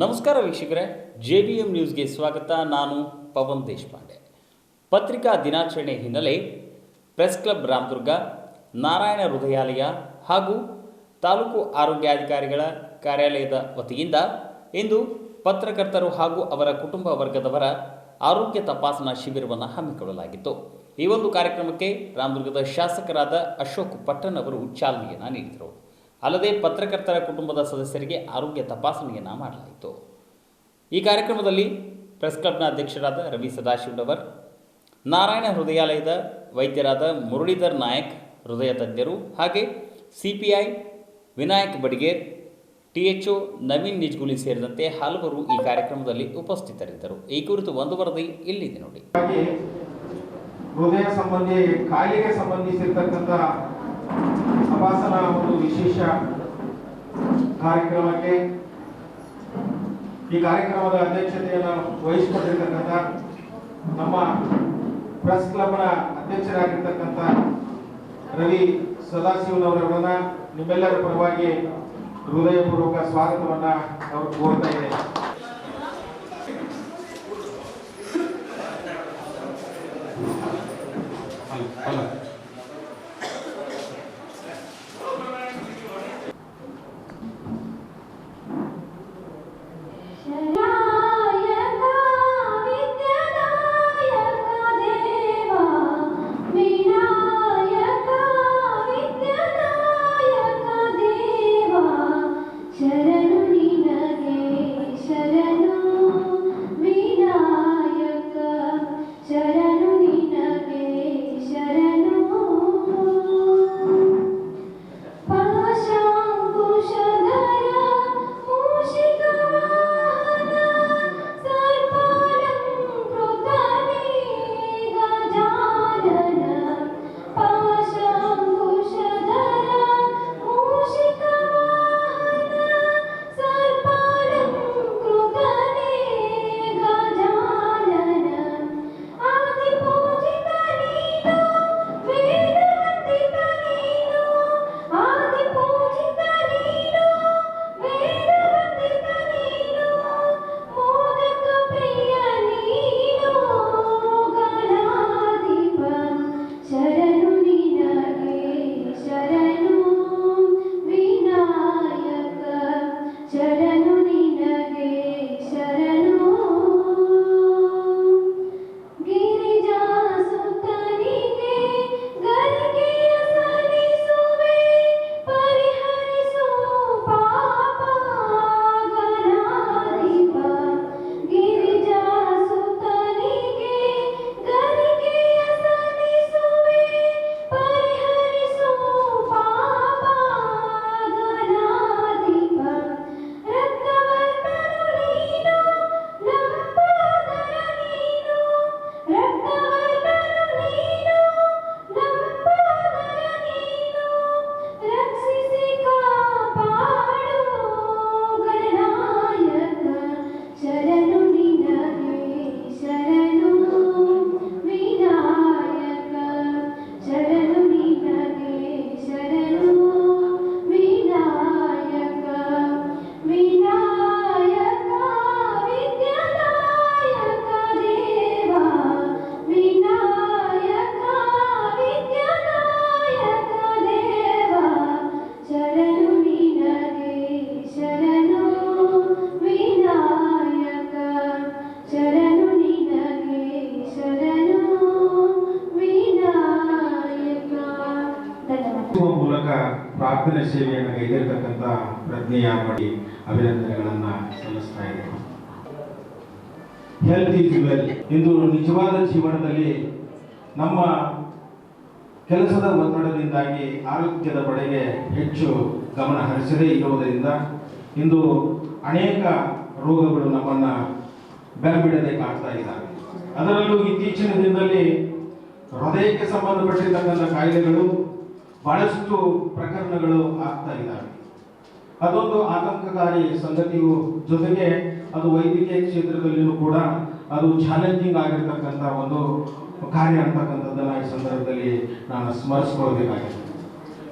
ನಮಸ್ಕಾರ ವೀಕ್ಷಕರೇ J B M ನ್ಯೂಸ್ಗೆ ಸ್ವಾಗತ. ನಾನು ಪವನ್ ದೇಶಪಾಂಡೆ. ಪತ್ರಿಕಾ ದಿನಾಚರಣೆ ಹಿನ್ನೆಲೆ ಪ್ರೆಸ್ ಕ್ಲಬ್ ರಾಮದುರ್ಗ, ನಾರಾಯಣ ಹೃದಯಾಲಯ ಹಾಗೂ ತಾಲೂಕು ಆರೋಗ್ಯಾಧಿಕಾರಿಗಳ ಕಾರ್ಯಾಲಯದ ವತಿಯಿಂದ ಇಂದು ಪತ್ರಕರ್ತರು ಹಾಗೂ ಅವರ ಕುಟುಂಬ ವರ್ಗದವರ ಆರೋಗ್ಯ ತಪಾಸಣಾ ಶಿಬಿರವನ್ನು ಹಮ್ಮಿಕೊಳ್ಳಲಾಗಿತ್ತು. ಈ ಒಂದು ಕಾರ್ಯಕ್ರಮಕ್ಕೆ ರಾಮದುರ್ಗದ ಶಾಸಕರಾದ ಅಶೋಕ್ ಪಟ್ಟಣ್ ಅವರು ಚಾಲನೆಯನ್ನು ನೀಡಿದರು. ಅಲ್ಲದೆ ಪತ್ರಕರ್ತರ ಕುಟುಂಬದ ಸದಸ್ಯರಿಗೆ ಆರೋಗ್ಯ ತಪಾಸಣೆಯನ್ನು ಮಾಡಲಾಯಿತು ಈ ಕಾರ್ಯಕ್ರಮದಲ್ಲಿ ಪ್ರೆಸ್ ಕ್ಲಬ್ನ ಅಧ್ಯಕ್ಷರಾದ ರವಿ ಸದಾಶಿವರವರ್ ನಾರಾಯಣ ಹೃದಯಾಲಯದ ವೈದ್ಯರಾದ ಮುರಳೀಧರ್ ನಾಯಕ್ ಹೃದಯ ತಜ್ಞರು ಹಾಗೆ CPI Vinayak Badiger T H O Naveen Nijguli ಸೇರಿದಂತೆ ಹಲವರು ಈ ಕಾರ್ಯಕ್ರಮದಲ್ಲಿ ಉಪಸ್ಥಿತರಿದ್ದರು. ಈ ಕುರಿತು ಒಂದು ವರದಿ ಇಲ್ಲಿದೆ ನೋಡಿ. ಹೃದಯ ಸಂಬಂಧಿ, ಕಾಯಿಲೆಗೆ ಸಂಬಂಧಿಸಿರ್ತಕ್ಕಂಥ ತಪಾಸಣಾ ಒಂದು ವಿಶೇಷ ಕಾರ್ಯಕ್ರಮಕ್ಕೆ ಈ ಕಾರ್ಯಕ್ರಮದ ಅಧ್ಯಕ್ಷತೆಯನ್ನು ವಹಿಸಿಕೊಂಡಿರ್ತಕ್ಕಂಥ ನಮ್ಮ ಪ್ರೆಸ್ ಕ್ಲಬ್ನ ಅಧ್ಯಕ್ಷರಾಗಿರ್ತಕ್ಕಂಥ ರವಿ ಸದಾಶಿವನವರನ್ನ ನಿಮ್ಮೆಲ್ಲರ ಪರವಾಗಿ ಹೃದಯಪೂರ್ವಕ ಸ್ವಾಗತವನ್ನು ಅವರು ಕೋರ್ತಾ ಇದೆ ಪ್ರಾರ್ಥನೆ ಸೇವೆಯನ್ನು ಕೈಗೆರ್ತಕ್ಕಂಥ ಪ್ರಜ್ಞೆಯ ಮಾಡಿ ಅಭಿನಂದನೆಗಳನ್ನ ಸಲ್ಲಿಸ್ತಾ ಇದ್ದೇವೆ ಹೆಲ್ತ್ ಈಸ್ ವೆಲ್ ಇಂದು ನಿಜವಾದ ಜೀವನದಲ್ಲಿ ನಮ್ಮ ಕೆಲಸದ ಒತ್ತಡದಿಂದಾಗಿ ಆರೋಗ್ಯದ ಕಡೆಗೆ ಹೆಚ್ಚು ಗಮನ ಹರಿಸದೇ ಇರುವುದರಿಂದ ಇಂದು ಅನೇಕ ರೋಗಗಳು ನಮ್ಮನ್ನ ಬೆಂಬಿಡದೆ ಕಾಡ್ತಾ ಇದ್ದಾವೆ. ಅದರಲ್ಲೂ ಇತ್ತೀಚಿನ ದಿನದಲ್ಲಿ ಹೃದಯಕ್ಕೆ ಸಂಬಂಧಪಟ್ಟಿರ್ತಕ್ಕಂಥ ಕಾಯಿಲೆಗಳು ಬಹಳಷ್ಟು ಪ್ರಕರಣಗಳು ಆಗ್ತಾ ಇದ್ದಾವೆ. ಅದೊಂದು ಆತಂಕಕಾರಿ ಸಂಗತಿಯು ಜೊತೆಗೆ ಅದು ವೈದ್ಯಕೀಯ ಕ್ಷೇತ್ರದಲ್ಲಿಯೂ ಕೂಡ ಅದು ಚಾಲೆಂಜಿಂಗ್ ಆಗಿರ್ತಕ್ಕಂಥ ಒಂದು ಕಾರ್ಯ ಅಂತಕ್ಕಂಥದ್ದನ್ನು ಈ ಸಂದರ್ಭದಲ್ಲಿ ನಾನು ಸ್ಮರಿಸ್ಕೊಳ್ಬೇಕಾಗಿದೆ.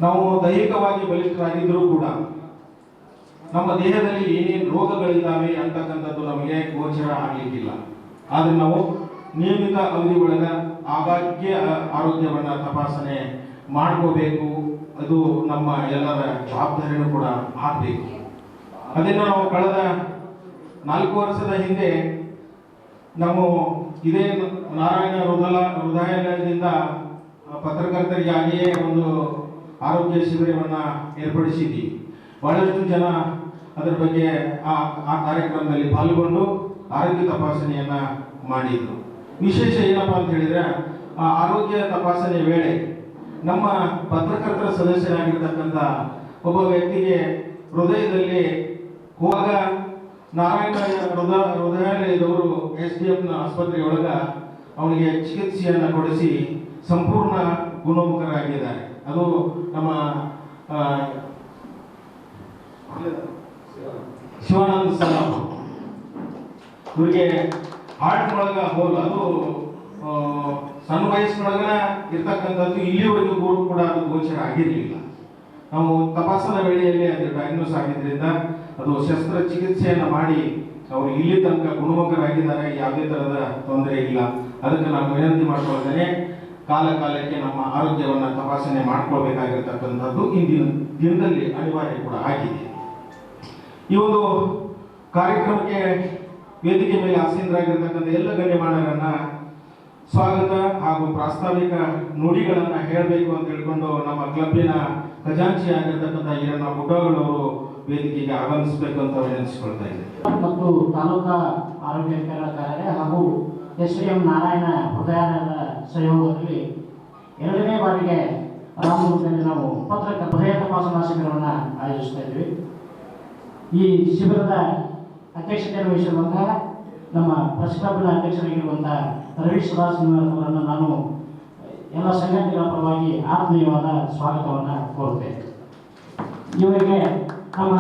ನಾವು ದೈಹಿಕವಾಗಿ ಬಲಿಷ್ಠರಾಗಿದ್ದರೂ ಕೂಡ ನಮ್ಮ ದೇಹದಲ್ಲಿ ಏನೇನು ರೋಗಗಳಿದ್ದಾವೆ ಅಂತಕ್ಕಂಥದ್ದು ನಮಗೆ ಗೋಚರ ಆಗಲಿಕ್ಕಿಲ್ಲ. ಆದರೆ ನಾವು ನಿಯಮಿತ ಅವಧಿ ಒಳಗ ಆಗಾಗ್ಗೆ ಆರೋಗ್ಯವನ್ನ ತಪಾಸಣೆ ಮಾಡ್ಕೋಬೇಕು, ಅದು ನಮ್ಮ ಎಲ್ಲರ ಜವಾಬ್ದಾರಿನೂ ಕೂಡ ಆಗಬೇಕು. ಅದನ್ನು ನಾವು ಕಳೆದ ನಾಲ್ಕು ವರ್ಷದ ಹಿಂದೆ ನಮ್ಮ ಇದೇ ನಾರಾಯಣ ಹೃದಯ, ಹೃದಯಾಲಯದಿಂದ ಪತ್ರಕರ್ತರಿಗಾಗಿಯೇ ಒಂದು ಆರೋಗ್ಯ ಶಿಬಿರವನ್ನು ಏರ್ಪಡಿಸಿದ್ವಿ. ಬಹಳಷ್ಟು ಜನ ಅದರ ಬಗ್ಗೆ ಆ ಆ ಕಾರ್ಯಕ್ರಮದಲ್ಲಿ ಪಾಲ್ಗೊಂಡು ಆರೋಗ್ಯ ತಪಾಸಣೆಯನ್ನು ಮಾಡಿದರು. ವಿಶೇಷ ಏನಪ್ಪಾ ಅಂತ ಹೇಳಿದ್ರೆ, ಆ ಆರೋಗ್ಯ ತಪಾಸಣೆ ವೇಳೆ ನಮ್ಮ ಪತ್ರಕರ್ತರ ಸದಸ್ಯರಾಗಿರ್ತಕ್ಕಂಥ ಒಬ್ಬ ವ್ಯಕ್ತಿಗೆ ಹೃದಯದಲ್ಲಿ ಹೋಗ ನಾರಾಯಣ ಹೃದಯ ಹೃದಯಾಲಯದವರು ಎಸ್ ಡಿ ಎಫ್ನ ಆಸ್ಪತ್ರೆಯೊಳಗ ಅವನಿಗೆ ಚಿಕಿತ್ಸೆಯನ್ನು ಕೊಡಿಸಿ ಸಂಪೂರ್ಣ ಗುಣಮುಖರಾಗಿದ್ದಾರೆ. ಅದು ನಮ್ಮ ಶಿವಾನಂದ ಸಲಾಮ್ ಇವರಿಗೆ ಹಾರ್ಟ್ ಒಳಗ ಹೋಲ್, ಅದು ಸಣ್ಣ ವಯಸ್ಸಿನೊಳಗ ಇರ್ತಕ್ಕಂಥದ್ದು ಇಲ್ಲಿವರೆಗೂ ಕೂಡ ಅದು ಗೋಚರ ಆಗಿರಲಿಲ್ಲ. ನಾವು ತಪಾಸಣಾ ವೇಳೆಯಲ್ಲಿ ಅದು ಡಯಾಗ್ನೋಸ್ ಆಗಿದ್ದರಿಂದ ಅದು ಶಸ್ತ್ರಚಿಕಿತ್ಸೆಯನ್ನು ಮಾಡಿ ಅವರು ಇಲ್ಲಿ ತನಕ ಗುಣಮುಖರಾಗಿದ್ದಾರೆ, ಯಾವುದೇ ಥರದ ತೊಂದರೆ ಇಲ್ಲ. ಅದಕ್ಕೆ ನಾನು ವಿನಂತಿ ಮಾಡ್ಕೊಳ್ತೇನೆ ಕಾಲ ಕಾಲಕ್ಕೆ ನಮ್ಮ ಆರೋಗ್ಯವನ್ನು ತಪಾಸಣೆ ಮಾಡ್ಕೊಳ್ಬೇಕಾಗಿರ್ತಕ್ಕಂಥದ್ದು ಇಂದಿನ ದಿನದಲ್ಲಿ ಅನಿವಾರ್ಯ ಕೂಡ ಆಗಿದೆ. ಈ ಒಂದು ಕಾರ್ಯಕ್ರಮಕ್ಕೆ ವೇದಿಕೆ ಮೇಲೆ ಆಸೀನರಾಗಿರ್ತಕ್ಕಂಥ ಎಲ್ಲ ಗಣ್ಯಮಾನ್ಯರನ್ನ ಸ್ವಾಗತ ಹಾಗೂ ಪ್ರಾಸ್ತಾವಿಕ ನುಡಿಗಳನ್ನು ಹೇಳಬೇಕು ಅಂತ ಹೇಳ್ಕೊಂಡು ನಮ್ಮ ಕ್ಲಬ್ಬಿನ ಖಜಾಂಚಿ ಆಗಿರ್ತಕ್ಕಂಥ ಈರಣ್ಣ ಗುಡ್ಡಗಳವರು ವೇದಿಕೆಗೆ ಆಗಮಿಸಬೇಕು ಅಂತ ವಿನಂತಿಸಿಕೊಳ್ತಾ ಇದ್ದೇನೆ. ಮತ್ತು ತಾಲೂಕಾ ಆರೋಗ್ಯ ಕಾರ್ಯಾಲಯ ಹಾಗೂ ಎಸ್ ಎಂ ನಾರಾಯಣ ಹೃದಯಾಲಯದ ಸಹಯೋಗದಲ್ಲಿ ಎರಡನೇ ಬಾರಿಗೆ ರಾಮದುರ್ಗದಲ್ಲಿ ನಾವು ಪತ್ರಕ ಹೃದಯ ತಪಾಸಣಾ ಶಿಬಿರವನ್ನು ಆಯೋಜಿಸ್ತಾ ಇದ್ವಿ ಈ ಶಿಬಿರದ ಅಧ್ಯಕ್ಷತೆಯನ್ನು ವಹಿಸಿರುವಂತಹ ನಮ್ಮ ಪ್ರೆಸ್ ಕ್ಲಬ್ನ ಅಧ್ಯಕ್ಷರಾಗಿರುವಂಥ ರವೀಶ್ ಸದಾಶಿವರಾಜ್ ಅವರನ್ನು ನಾನು, ಎಲ್ಲ ಸಂಘಟನೆಗಳ ಪರವಾಗಿ ಆತ್ಮೀಯವಾದ ಸ್ವಾಗತವನ್ನು ಕೋರುತ್ತೇನೆ. ಇವರಿಗೆ ನಮ್ಮ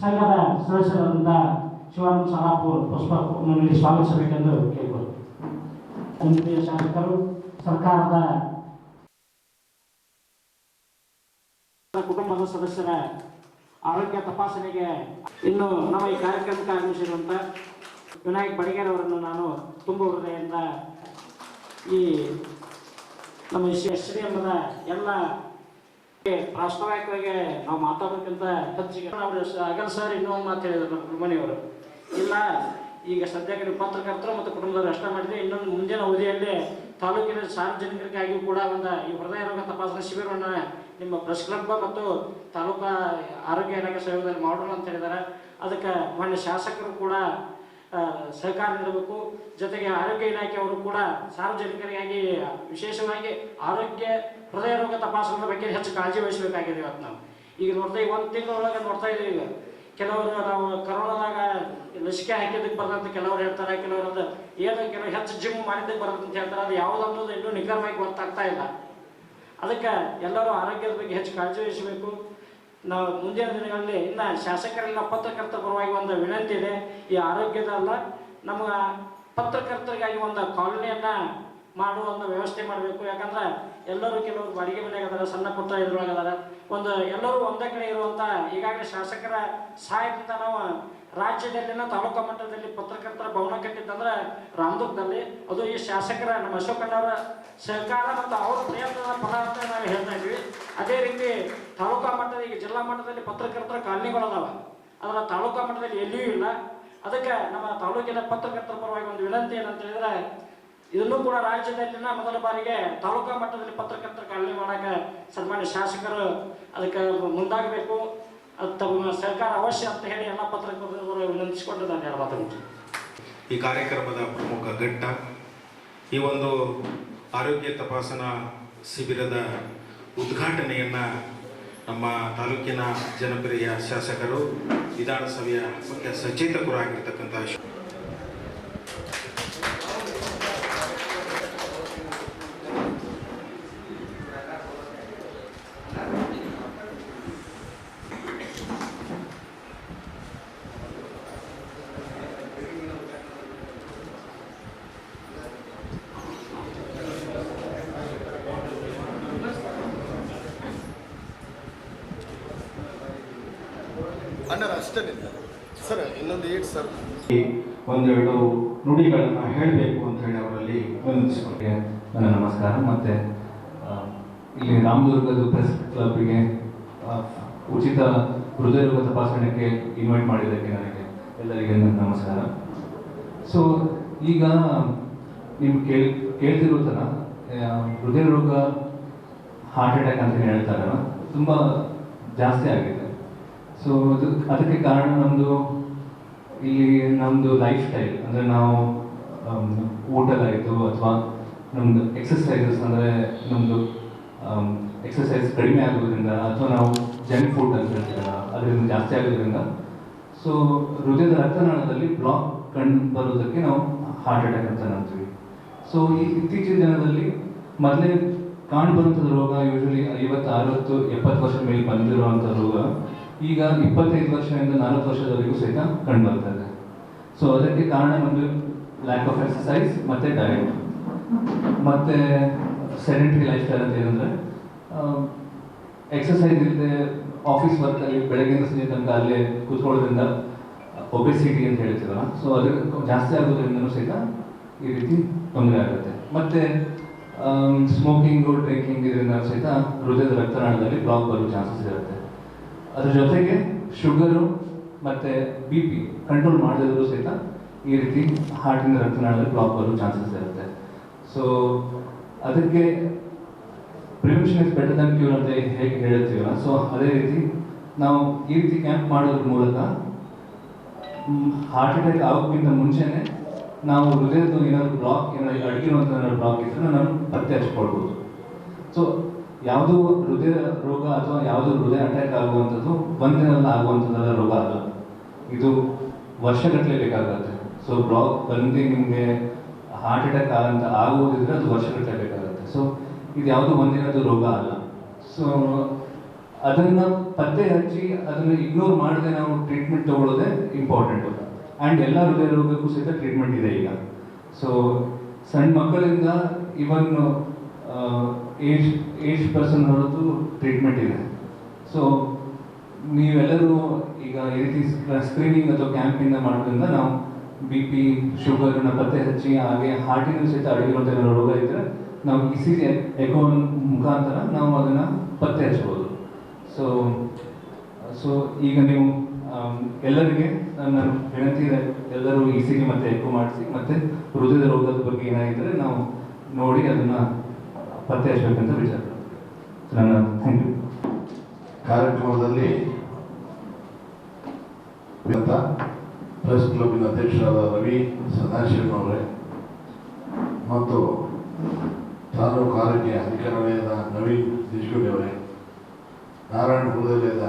ಸಂಘದ ಸದಸ್ಯರಾದಂಥ ಶಿವಾನಂದ ಸಲಾಪುರ್ ಪುಷ್ಪನಲ್ಲಿ ಸ್ವಾಗತಿಸಬೇಕೆಂದು ಕೇಂದ್ರೀಯ ಶಾಸಕರು, ಸರ್ಕಾರದ ಕುಟುಂಬದ ಸದಸ್ಯರ ಆರೋಗ್ಯ ತಪಾಸಣೆಗೆ ಇನ್ನು ನಮ್ಮ ಈ ಕಾರ್ಯಕ್ರಮಕ್ಕೆ ಆಗಮಿಸಿರುವಂಥ ವಿನಾಯಕ್ ಬಡಿಗೇರ್ ಅವರನ್ನು ನಾನು ತುಂಬ ಹೃದಯದಿಂದ ಈ ನಮ್ಮ ಶ್ರೀ ಎಂಬದ ಎಲ್ಲ ಪ್ರಾಸ್ತಾವಿಕವಾಗಿ ನಾವು ಮಾತಾಡೋಕ್ಕಿಂತ ಹೆಚ್ಚಿಗೆ ಅವರು ಅಗಲ್ ಸರ್ ಇನ್ನೊಂದು ಮಾತು ಹೇಳಿದ್ರು ನಮ್ಮ ಕುಟುಂಬನಿಯವರು ಇಲ್ಲ, ಈಗ ಸದ್ಯಕ್ಕೆ ನೀವು ಪತ್ರಕರ್ತರು ಮತ್ತು ಕುಟುಂಬದವರು ಅಷ್ಟೇ ಮಾಡಿದ್ರೆ ಇನ್ನೊಂದು ಮುಂದಿನ ಅವಧಿಯಲ್ಲಿ ತಾಲೂಕಿನ ಸಾರ್ವಜನಿಕರಿಗಾಗಿಯೂ ಕೂಡ ಒಂದು ಈ ಹೃದಯ ರೋಗ ತಪಾಸಣಾ ಶಿಬಿರವನ್ನು ನಿಮ್ಮ ಪ್ರೆಸ್ ಕ್ಲಬ್ ಮತ್ತು ತಾಲೂಕಾ ಆರೋಗ್ಯ ಇಲಾಖೆ ಸಹಯೋಗದಲ್ಲಿ ಮಾಡೋಣ ಅಂತ ಹೇಳಿದ್ದಾರೆ. ಅದಕ್ಕೆ ಮಾನ್ಯ ಶಾಸಕರು ಕೂಡ ಸಹಕಾರ ನೀಡಬೇಕು. ಜೊತೆಗೆ ಆರೋಗ್ಯ ಇಲಾಖೆಯವರು ಕೂಡ ಸಾರ್ವಜನಿಕರಿಗಾಗಿ ವಿಶೇಷವಾಗಿ ಆರೋಗ್ಯ, ಹೃದಯ ರೋಗ ತಪಾಸಣೆ ಬಗ್ಗೆ ಹೆಚ್ಚು ಕಾಳಜಿ ವಹಿಸಬೇಕಾಗಿದೆ ಇವತ್ತು ನಾವು. ಈಗ ನೋಡ್ತಾ ಈಗ ಒಂದು ತಿಂಗಳೊಳಗೆ ನೋಡ್ತಾ ಇದ್ದೀವಿ ಕೆಲವರು ನಾವು ಕರೋನಾದಾಗ ಲಸಿಕೆ ಹಾಕಿದ್ದಕ್ಕೆ ಬರ್ತಂತ ಕೆಲವರು ಹೇಳ್ತಾರೆ, ಕೆಲವರು ಅದು ಏನು ಕೆಲವರು ಹೆಚ್ಚು ಜಿಮ್ ಮಾಡಿದ್ದಕ್ಕೆ ಅಂತ ಹೇಳ್ತಾರೆ. ಅದು ಯಾವುದು ಅನ್ನೋದು ಇನ್ನೂ ನಿಖರವಾಗಿ ಗೊತ್ತಾಗ್ತಾ ಇಲ್ಲ. ಅದಕ್ಕೆ ಎಲ್ಲರೂ ಆರೋಗ್ಯದ ಬಗ್ಗೆ ಹೆಚ್ಚು ಕಾಳಜಿ ವಹಿಸಬೇಕು. ನಾವು ಮುಂದಿನ ದಿನಗಳಲ್ಲಿ ಇನ್ನು ಶಾಸಕರೆಲ್ಲ ಪತ್ರಕರ್ತರ ಪರವಾಗಿ ಒಂದು ವಿನಂತಿ ಇದೆ. ಈ ಆರೋಗ್ಯದ ಅಲ್ಲ ನಮ್ಮ ಪತ್ರಕರ್ತರಿಗಾಗಿ ಒಂದು ಕಾಲೋನಿಯನ್ನ ಮಾಡುವ ಒಂದು ವ್ಯವಸ್ಥೆ ಮಾಡಬೇಕು. ಯಾಕಂದ್ರೆ ಎಲ್ಲರೂ ಕೆಲವರು ಬಾಡಿಗೆ ಮನೆಗೆ ಅದಾರ, ಸಣ್ಣ ಪುಟ್ಟ ಇದ್ರೊಳಗೆ ಅದಾರ. ಒಂದು ಎಲ್ಲರೂ ಒಂದೇ ಕಡೆ ಇರುವಂತ ಈಗಾಗಲೇ ಶಾಸಕರ ಸಹಾಯದಿಂದ ನಾವು ರಾಜ್ಯದಲ್ಲಿನ ತಾಲೂಕು ಮಟ್ಟದಲ್ಲಿ ಪತ್ರಕರ್ತರ ಭವನ ಕಟ್ಟಿದ್ದಂದ್ರೆ ರಾಮದುರ್ಗದಲ್ಲಿ. ಅದು ಈ ಶಾಸಕರ ನಮ್ಮ ಅಶೋಕಣ್ಣವರ ಸಹಕಾರ ಮತ್ತು ಅವರ ಪ್ರಯತ್ನದ ಫಲ ಅಂತ ನಾವು ಹೇಳ್ತಾ ಅದೇ ರೀತಿ ತಾಲೂಕಾ ಮಟ್ಟದ ಈಗ ಜಿಲ್ಲಾ ಮಟ್ಟದಲ್ಲಿ ಪತ್ರಕರ್ತರ ಕಾಲನಿಗಳದಾವ ಅದರ ತಾಲೂಕಾ ಮಟ್ಟದಲ್ಲಿ ಎಲ್ಲಿಯೂ ಇಲ್ಲ. ಅದಕ್ಕೆ ನಮ್ಮ ತಾಲೂಕಿನ ಪತ್ರಕರ್ತರ ಪರವಾಗಿ ಒಂದು ವಿನಂತಿ ಏನಂತ ಹೇಳಿದ್ರೆ, ಇದನ್ನು ಕೂಡ ರಾಜ್ಯದಲ್ಲಿನ ಮೊದಲ ಬಾರಿಗೆ ತಾಲೂಕಾ ಮಟ್ಟದಲ್ಲಿ ಪತ್ರಕರ್ತರ ಕಾಲನಿ ಮಾಡಕ್ಕೆ ಸನ್ಮಾನ್ಯ ಶಾಸಕರು ಅದಕ್ಕೆ ಮುಂದಾಗಬೇಕು. ತಮ್ಮ ಸರ್ಕಾರ ಅವಶ್ಯ ಅಂತ ಹೇಳಿ ಎಲ್ಲ ಪತ್ರಕರ್ತರು ವಿನಂತಿಸಿಕೊಂಡು ನಾನು ಹೇಳಬಾರ್ದು ಈ ಕಾರ್ಯಕ್ರಮದ ಪ್ರಮುಖ ಘಟ್ಟ ಈ ಒಂದು ಆರೋಗ್ಯ ತಪಾಸಣಾ ಶಿಬಿರದ ಉದ್ಘಾಟನೆಯನ್ನ ನಮ್ಮ ತಾಲೂಕಿನ ಜನಪ್ರಿಯ ಶಾಸಕರು ವಿಧಾನಸಭೆಯ ಮುಖ್ಯ ಸಚೇತಕರು ಅಣ್ಣರ ಅಷ್ಟೇ ಸರ್, ಇನ್ನೊಂದು ಏಟ್ ಸರ್. ಒಂದೆರಡು ನುಡಿಗಳನ್ನು ಹೇಳಬೇಕು ಅಂತ ಹೇಳಿ ಅವರಲ್ಲಿ ವಿನಂತಿಸಿಕೊಂಡೆ ನಮಸ್ಕಾರ. ಮತ್ತು ಇಲ್ಲಿ ರಾಮದುರ್ಗದ ಪ್ರೆಸ್ ಕ್ಲಬ್ಗೆ ಉಚಿತ ಹೃದಯರೋಗ ತಪಾಸಣೆಗೆ ಇನ್ವೈಟ್ ಮಾಡಿದ್ದಕ್ಕೆ ನನಗೆ ಎಲ್ಲರಿಗೆ ನನ್ನ ನಮಸ್ಕಾರ. ಸೊ ಈಗ ನೀವು ಕೇಳಿ, ಕೇಳ್ತಿರೋ ಥರ ಹೃದಯ ರೋಗ ಹಾರ್ಟ್ ಅಟ್ಯಾಕ್ ಅಂತ ಹೇಳ್ತಾರಲ್ಲ, ತುಂಬ ಜಾಸ್ತಿ ಆಗಿದೆ. ಸೊ ಅದು ಅದಕ್ಕೆ ಕಾರಣ ನಮ್ಮದು ಇಲ್ಲಿ ನಮ್ಮದು ಲೈಫ್ ಸ್ಟೈಲ್ ಅಂದರೆ ನಾವು ಓಟಲ್ ಊಟದಾಯಿತು ಅಥವಾ ನಮ್ಮದು ಎಕ್ಸಸೈಸಸ್ ಅಂದರೆ ನಮ್ಮದು ಎಕ್ಸಸೈಸ್ ಕಡಿಮೆ ಆಗೋದ್ರಿಂದ ಅಥವಾ ನಾವು ಜಂಕ್ ಫುಡ್ ಅಂತ ಹೇಳ್ತೀವಲ್ಲ, ಅದರಿಂದ ಜಾಸ್ತಿ ಆಗೋದ್ರಿಂದ ಸೊ ಹೃದಯದ ರಕ್ತನಾಳದಲ್ಲಿ ಬ್ಲಾಕ್ ಕಂಡು ಬರೋದಕ್ಕೆ ನಾವು ಹಾರ್ಟ್ ಅಟ್ಯಾಕ್ ಅಂತ ಅಂತೀವಿ ಸೊ ಈ ಇತ್ತೀಚಿನ ದಿನದಲ್ಲಿ ಮೊದಲೇ ಕಾಣ್ಬರುವಂಥದ್ದು ರೋಗ ಯೂಶಲಿ ಐವತ್ತು ಅರವತ್ತು ಎಪ್ಪತ್ತು ವರ್ಷ ಮೇಲೆ ಬಂದಿರುವಂಥ ರೋಗ ಈಗ ಇಪ್ಪತ್ತೈದು ವರ್ಷದಿಂದ ನಲವತ್ತು ವರ್ಷದವರೆಗೂ ಸಹಿತ ಕಂಡು ಬರ್ತಾ ಇದೆ. ಸೊ ಅದಕ್ಕೆ ಕಾರಣ ಒಂದು ಲ್ಯಾಕ್ ಆಫ್ ಎಕ್ಸಸೈಸ್ ಮತ್ತು ಡಯಟ್ ಮತ್ತು ಸೆಡೆಂಟ್ರಿ ಲೈಫ್ ಸ್ಟೈಲ್ ಅಂತ ಏನಂದರೆ ಎಕ್ಸಸೈಸ್ ಇಲ್ಲದೆ ಆಫೀಸ್ ವರ್ಕಲ್ಲಿ ಬೆಳಗ್ಗಿನ ಸಂಜೆ ತನಕ ಅಲ್ಲೇ ಕೂತ್ಕೊಳ್ಳೋದ್ರಿಂದ ಒಬೆಸಿಟಿ ಅಂತ ಹೇಳ್ತೀವಲ್ಲ ಸೊ ಅದು ಜಾಸ್ತಿ ಆಗೋದ್ರಿಂದನೂ ಸಹಿತ ಈ ರೀತಿ ತೊಂದರೆ ಆಗುತ್ತೆ. ಮತ್ತು ಸ್ಮೋಕಿಂಗು ಡ್ರಿಂಕಿಂಗ್ ಇದರಿಂದ ಸಹಿತ ಹೃದಯದ ರಕ್ತನಾಳದಲ್ಲಿ ಬ್ಲಾಕ್ ಬರೋ ಚಾನ್ಸಸ್ ಇರುತ್ತೆ. ಅದ್ರ ಜೊತೆಗೆ ಶುಗರು ಮತ್ತು ಬಿ ಪಿ ಕಂಟ್ರೋಲ್ ಮಾಡದಿದ್ರು ಸಹಿತ ಈ ರೀತಿ ಹಾರ್ಟಿನ ರಕ್ತನಾಳದಲ್ಲಿ ಬ್ಲಾಕ್ ಬರೋ ಚಾನ್ಸಸ್ ಇರುತ್ತೆ. ಸೊ ಅದಕ್ಕೆ prevention is better than cure ಅಂತ ಹೇಗೆ ಹೇಳ್ತೀವಲ್ಲ ಸೊ ಅದೇ ರೀತಿ ನಾವು ಈ ರೀತಿ ಕ್ಯಾಂಪ್ ಮಾಡೋದ್ರ ಮೂಲಕ ಹಾರ್ಟ್ ಅಟ್ಯಾಕ್ ಆಗೋಕ್ಕಿಂತ ಮುಂಚೆನೆ ನಾವು ಹೃದಯದ ಏನಾದರೂ ಬ್ಲಾಕ್ ಏನಾದ್ರು ಅಡಗಿರುವಂಥ ಏನಾದ್ರು ಬ್ಲಾಕ್ ಇದ್ದರೆ ನಾವು ಪತ್ತೆ ಹಚ್ಕೊಳ್ಬೋದು. ಸೊ ಯಾವುದು ಹೃದಯ ರೋಗ ಅಥವಾ ಯಾವುದು ಹೃದಯ ಅಟ್ಯಾಕ್ ಆಗುವಂಥದ್ದು ಒಂದಿನಲ್ಲಿ ಆಗುವಂಥದ್ದೆಲ್ಲ ರೋಗ ಅಲ್ಲ ಇದು ವರ್ಷಗಟ್ಟಲೆ ಬೇಕಾಗುತ್ತೆ. ಸೊ ಬ್ಲಾಕ್ ಬಂದು ನಿಮಗೆ ಹಾರ್ಟ್ ಅಟ್ಯಾಕ್ ಆಗಂತ ಆಗುವುದಿದ್ರೆ ಅದು ವರ್ಷಗಟ್ಟಲೆ ಬೇಕಾಗುತ್ತೆ. ಸೊ ಇದು ಯಾವುದು ಒಂದಿನದ್ದು ರೋಗ ಅಲ್ಲ. ಸೊ ಅದನ್ನು ಪತ್ತೆ ಹಚ್ಚಿ ಅದನ್ನು ಇಗ್ನೋರ್ ಮಾಡದೆ ನಾವು ಟ್ರೀಟ್ಮೆಂಟ್ ತಗೊಳ್ಳೋದೇ ಇಂಪಾರ್ಟೆಂಟು ಆ್ಯಂಡ್ ಎಲ್ಲ ಹೃದಯ ರೋಗಕ್ಕೂ ಸಹಿತ ಟ್ರೀಟ್ಮೆಂಟ್ ಇದೆ ಈಗ. ಸೊ ಸಣ್ಣ ಮಕ್ಕಳಿಂದ ಇವನ್ ಏಜ್ ಏಜ್ ಪರ್ಸನ್ ಹೊರತು ಟ್ರೀಟ್ಮೆಂಟ್ ಇದೆ. ಸೊ ನೀವೆಲ್ಲರೂ ಈಗ ಈ ರೀತಿ ಸ್ಕ್ರೀನಿಂಗ್ ಅಥವಾ ಕ್ಯಾಂಪಿಂದ ಮಾಡೋದ್ರಿಂದ ನಾವು ಬಿ ಪಿ ಶುಗರ್ನ ಪತ್ತೆ ಹಚ್ಚಿ, ಹಾಗೆ ಹಾರ್ಟಿನ ಸಹಿತ ಅಡಗಿರುವಂಥ ರೋಗ ಇದ್ದರೆ ನಾವು ಇ ಸಿ ಜಿ ಎಕೋ ಮುಖಾಂತರ ನಾವು ಅದನ್ನು ಪತ್ತೆ ಹಚ್ಬೋದು ಸೊ ಸೊ ಈಗ ನೀವು ಎಲ್ಲರಿಗೆ ನನ್ನ ವಿನಂತಿ ಇದೆ, ಎಲ್ಲರೂ ಇ ಸಿ ಮತ್ತೆ ಮತ್ತು ಎಕೋ ಮಾಡಿಸಿ, ಮತ್ತು ಹೃದಯದ ರೋಗದ ಬಗ್ಗೆ ಏನಾಗಿದ್ದರೆ ನಾವು ನೋಡಿ ಅದನ್ನು ಪತ್ತೆ ಹಚ್ಚಬೇಕಂತ ವಿಚಾರ ನನ್ನ ಥ್ಯಾಂಕ್ ಯು ಕಾರ್ಯಕ್ರಮದಲ್ಲಿ ಪ್ರೆಸ್ ಕ್ಲಬ್ನ ಅಧ್ಯಕ್ಷರಾದ ರವಿ ಸದಾಶಿವನವರೇ ಮತ್ತು ತಾಲೂಕು ಆರೋಗ್ಯ ಅಧಿಕಾರಿಯಾದ ನವೀನ್ ದೇಶಗುಡಿ ಅವರೇ, ನಾರಾಯಣಪುರದಲ್ಲಿದ್ದ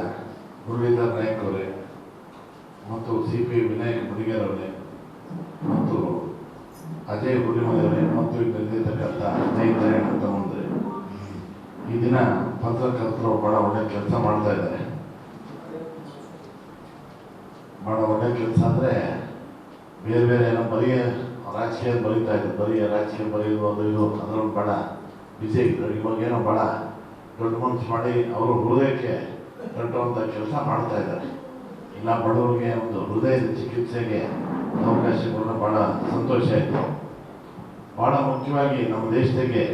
ಮುರಳೀಧರ್ ನಾಯಕ್ ಅವರೇ ಮತ್ತು ಸಿ ಪಿ ವಿನಾಯಕ್ ಮುಡಿಗೇರ್ ಅವರೇ ಮತ್ತು ಅಜಯ್ ಹುಲಿಮಲೆಯವರೇ ಮತ್ತು ಬೆಳೆದಿರ್ತಕ್ಕಂಥ ಸ್ನೇಹಿತರೆ ಅಂತ ಒಂದು ಈ ದಿನ ಪತ್ರಕರ್ತರು ಬಹಳ ಒಳ್ಳೆ ಕೆಲಸ ಮಾಡ್ತಾ ಇದ್ದಾರೆ. ಬಹಳ ಒಳ್ಳೆ ಕೆಲಸ ಅಂದರೆ ಬೇರೆ ಬೇರೆ ಏನೋ ಬರೀ ರಾಜಕೀಯ ಬರೀತಾ ಇದ್ರು ಬರೀ ರಾಜಕೀಯ ಬರೆಯೋದು ಅದು ಇದು ಅದರಲ್ಲಿ ಬಹಳ ಬಿಸಿ ಇದ್ರು ಇವಾಗ ಏನೋ ಬಹಳ ದೊಡ್ಡ ಮನಸ್ಸು ಮಾಡಿ ಅವರು ಹೃದಯಕ್ಕೆ ಕಟ್ಟುವಂಥ ಕೆಲಸ ಮಾಡ್ತಾ ಇದ್ದಾರೆ. ಇಲ್ಲ ಬಡವರಿಗೆ ಒಂದು ಹೃದಯದ ಚಿಕಿತ್ಸೆಗೆ ಅವಕಾಶಗಳನ್ನ ಬಹಳ ಸಂತೋಷ ಆಯಿತು. ಬಹಳ ಮುಖ್ಯವಾಗಿ ನಮ್ಮ ದೇಶದಾಗೆ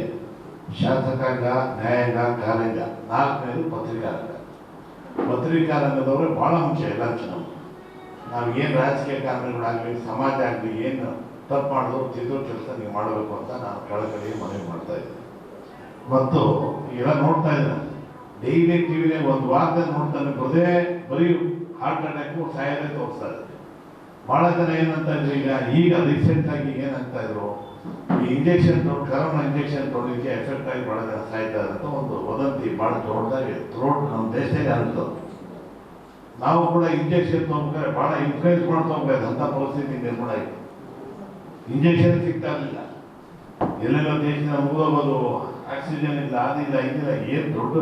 ಶಾಸಕಾಂಗ, ನ್ಯಾಯಾಂಗ ಕಾರ್ಯಾಂಗ ನಾಲ್ಕನೇದು ಪತ್ರಿಕಾರಂಗ. ಪತ್ರಿಕಾ ರಂಗದವರೇ ಭಾಳ ಮುಖ್ಯ ಎಲ್ಲ ನಾವು ಏನು ರಾಜಕೀಯ ಕಾರಣಗಳಾಗಲಿ, ಸಮಾಜ ಆಗಲಿ, ಏನು ತಪ್ಪು ಮಾಡಿದ್ರು ತಿದ್ದು ಕೆಲಸ ನೀವು ಮಾಡಬೇಕು ಅಂತ ನಾನು ಕಳಕಳಿ ಮನವಿ ಮಾಡ್ತಾ ಇದ್ದೀನಿ. ಮತ್ತು ಎಲ್ಲ ನೋಡ್ತಾ ಇದ್ದಾರೆ ಡೈಲಿ ಟಿವಿನೇ ಒಂದು ವಾರದಲ್ಲಿ ನೋಡ್ತಾನೆ ಬರದೇ ಬರೀ ಹಾರ್ಟ್ ಅಟ್ಯಾಕು ತೋರಿಸ್ತಾ ಭಾಳ ಜನ ಏನಂತ ಇದ್ರು ಈಗ ಈಗ ರೀಸೆಂಟ್ ಆಗಿ ಏನಂತ ಇದ್ರು, ಈ ಇಂಜೆಕ್ಷನ್ ಕರೋನಾ ಇಂಜೆಕ್ಷನ್ ತೊಗೊಳಿಕ್ಕೆ ಎಫೆಕ್ಟ್ ಆಗಿ ಬಹಳ ಜನ ಸಾಯ್ತಾ ಇದ್ದಾರೆ ಅಂತ ಒಂದು ವದಂತಿ ಬಹಳ ದೊಡ್ಡದಾಗಿ ಥ್ರೋಟ್ ನಮ್ಮ ದೇಶದಲ್ಲಿ ಅಂತ ನಾವು ಕೂಡ ಇಂಜೆಕ್ಷನ್ ತೊಗೊಂಡ್ರೆ ಬಹಳ ಇನ್ಫ್ಲೂಯೆನ್ಸ್ ಮಾಡ್ತಾ ಹೋಗ್ಬೇಕು ಅಂತ ಪರಿಸ್ಥಿತಿ ನಿರ್ಮಾಣ ಆಯಿತು. ಇಂಜೆಕ್ಷನ್ ಸಿಗ್ತಾ ಇರಲಿಲ್ಲ. ಎಲ್ಲೆಲ್ಲ ದೇಶದ ಮುಗಿದೋಗೋದು ಆಕ್ಸಿಜನ್ ಇಲ್ಲ, ಅದಿಲ್ಲ, ಇದಿಲ್ಲ, ಏನು ದೊಡ್ಡ